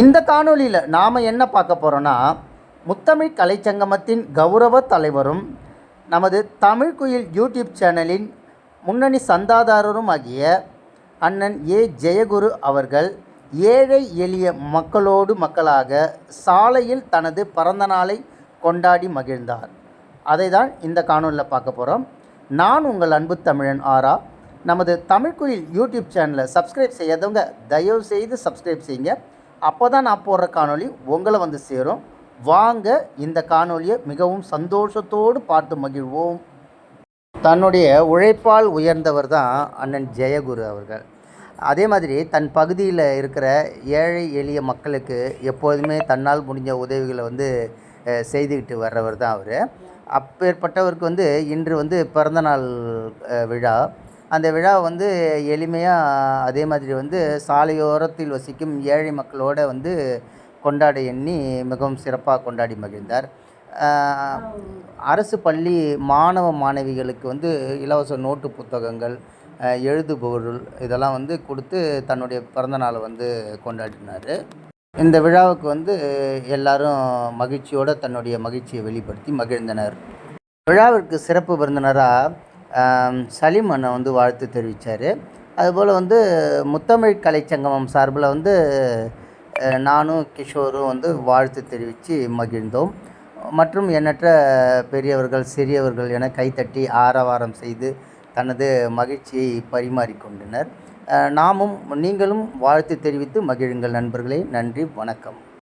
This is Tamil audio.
இந்த காணொளியில் நாம் என்ன பார்க்க போகிறோன்னா முத்தமிழ் கலைச்சங்கமத்தின் கௌரவ தலைவரும் நமது தமிழ் குயில் யூடியூப் சேனலின் முன்னணி சந்தாதாரரும் ஆகிய அண்ணன் ஏ. ஜெயகுரு அவர்கள் ஏழை எளிய மக்களோடு மக்களாக சாலையில் தனது பிறந்தநாளை கொண்டாடி மகிழ்ந்தார். அதை தான் இந்த காணொலியில் பார்க்க போகிறோம் நான் உங்கள் அன்பு தமிழன் ஆரா. நமது தமிழ் குயில் யூடியூப் சேனலை சப்ஸ்கிரைப் செய்யாதவங்க தயவு செய்து சப்ஸ்கிரைப் செய்யுங்க. அப்போ தான் நான் போடுற காணொளி உங்களை வந்து சேரும். வாங்க இந்த காணொளியை மிகவும் சந்தோஷத்தோடு பார்த்து மகிழ்வோம். தன்னுடைய உழைப்பால் உயர்ந்தவர் தான் அண்ணன் ஜெயகுரு அவர்கள். அதே மாதிரி தன் பகுதியில் இருக்கிற ஏழை எளிய மக்களுக்கு எப்போதுமே தன்னால் முடிஞ்ச உதவிகளை வந்து செய்துக்கிட்டு வர்றவர் தான் அவர். அப்பேற்பட்டவருக்கு வந்து இன்று வந்து பிறந்தநாள் விழா. அந்த விழா வந்து எளிமையாக அதே மாதிரி வந்து சாலையோரத்தில் வசிக்கும் ஏழை மக்களோட வந்து கொண்டாட எண்ணி மிகவும் சிறப்பாக கொண்டாடி மகிழ்ந்தார். அரசு பள்ளி மாணவ மாணவிகளுக்கு வந்து இலவச நோட்டு புத்தகங்கள் ஆஹ், எழுதுபொருள் இதெல்லாம் வந்து கொடுத்து தன்னுடைய பிறந்தநாளை வந்து கொண்டாடினார். இந்த விழாவுக்கு வந்து எல்லாரும் மகிழ்ச்சியோடு தன்னுடைய மகிழ்ச்சியை வெளிப்படுத்தி மகிழ்ந்தனர். விழாவிற்கு சிறப்பு விருந்தினராக சலீம் அண்ணன் வந்து வாழ்த்து தெரிவித்தார் அதுபோல் வந்து முத்தமிழ் கலைச்சங்கமம் சார்பில் வந்து நானும் கிஷோரும் வந்து வாழ்த்து தெரிவித்து மகிழ்ந்தோம். மற்றும் எண்ணற்ற பெரியவர்கள் சிறியவர்கள் என கைத்தட்டி ஆரவாரம் செய்து தனது மகிழ்ச்சியை பரிமாறிக்கொண்டனர். நாமும் நீங்களும் வாழ்த்து தெரிவித்து மகிழுங்கள் நண்பர்களே. நன்றி வணக்கம்.